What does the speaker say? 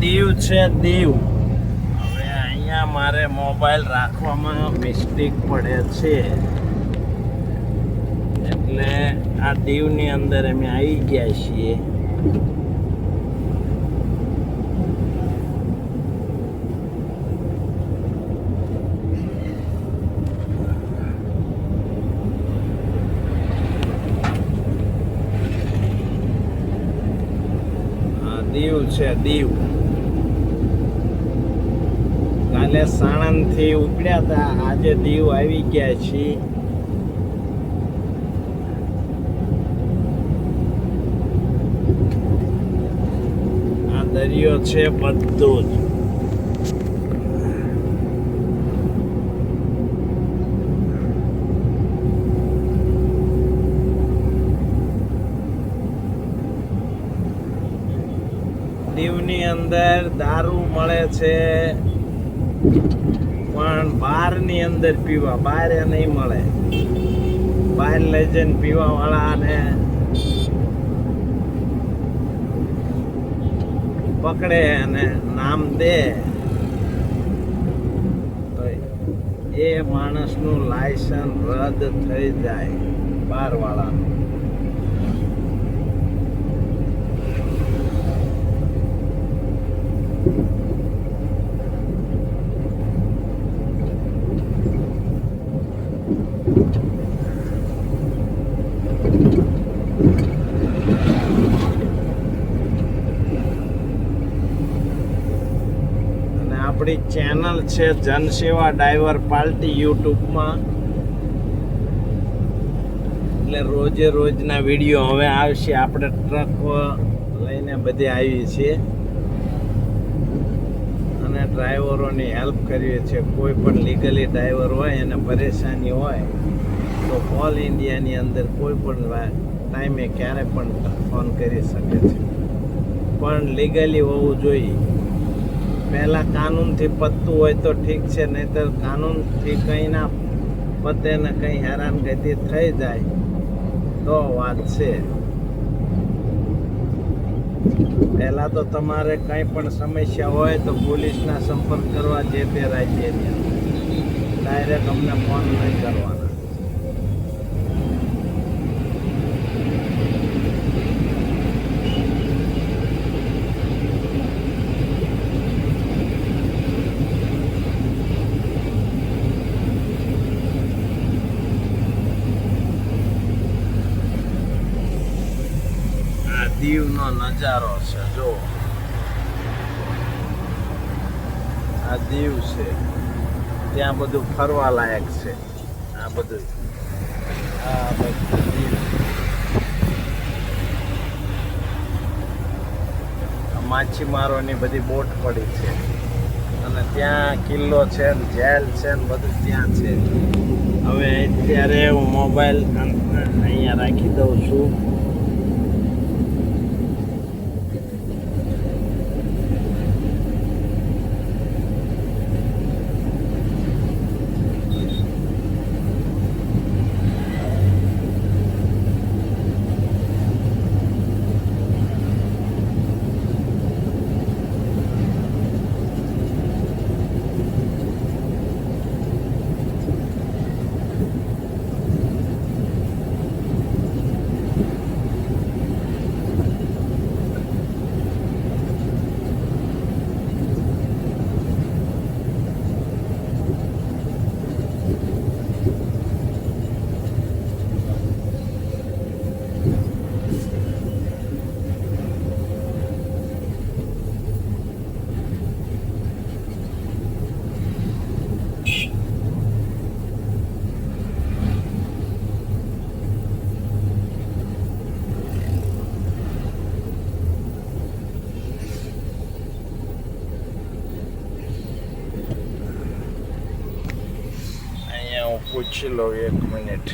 દીવ છે દીવ. હવે અહીંયા મારે મોબાઈલ રાખવામાં મિસ્ટેક પડે છે. એટલે આ દીવની અંદર અમે આવી ગયા છીએ. દીવ છે, દીવ. કાલે સાણંદથી ઉપડ્યા હતા આજે દીવ આવી ગયા છીએ. આ દરિયો છે બધો જ. દીવની અંદર દારૂ મળે છે. પણ બહારની અંદર પીવા, બહાર નહીં મળે. બહાર લઈ જઈને પીવા વાળાને પકડે અને નામ દે. એ માણસનું લાયસન્સ રદ થઈ જાય બહાર વાળાનું અને આપણી ચેનલ છે જનસેવા ડાઈવર પાર્ટી યુટ્યુબમાં. એટલે રોજે રોજના વીડિયો હવે આવશે. આપણે ટ્રક લઈને બધે આવીએ છીએ. અને ડ્રાઈવરોની હેલ્પ કરીએ છીએ. કોઈ પણ લીગલી ડ્રાઈવર હોય, એને પરેશાની હોય, તો ઓલ ઇન્ડિયાની અંદર કોઈ પણ ટાઈમે ક્યારે પણ ફોન કરી શકે છે. પણ લીગલી હોવું જોઈએ. પહેલાં કાનૂનથી પતતું હોય તો ઠીક છે, નહીંતર કાનૂનથી કંઈ ના પતે ને કંઈ હેરાનગતિ થઈ જાય તો વાત છે. પહેલાં તો તમારે કંઈ પણ સમસ્યા હોય તો પોલીસના સંપર્ક કરવા જે તે રાજ્યની ડાયરેક્ટ અમને ફોન નહીં કરવાના આ દીવનો નજારો છે જો આ દીવ છે. ત્યાં બધું ફરવા લાયક છે. આ બધું. આ બધું દીવ. માછીમારોની બધી બોટ પડી છે. અને ત્યાં કિલ્લો છે ને જેલ છે ને બધું ત્યાં છે. હવે અત્યારે હું મોબાઈલ અહીંયા રાખી દઉં છું અહીંયા હું પૂછી લઉં એક મિનિટ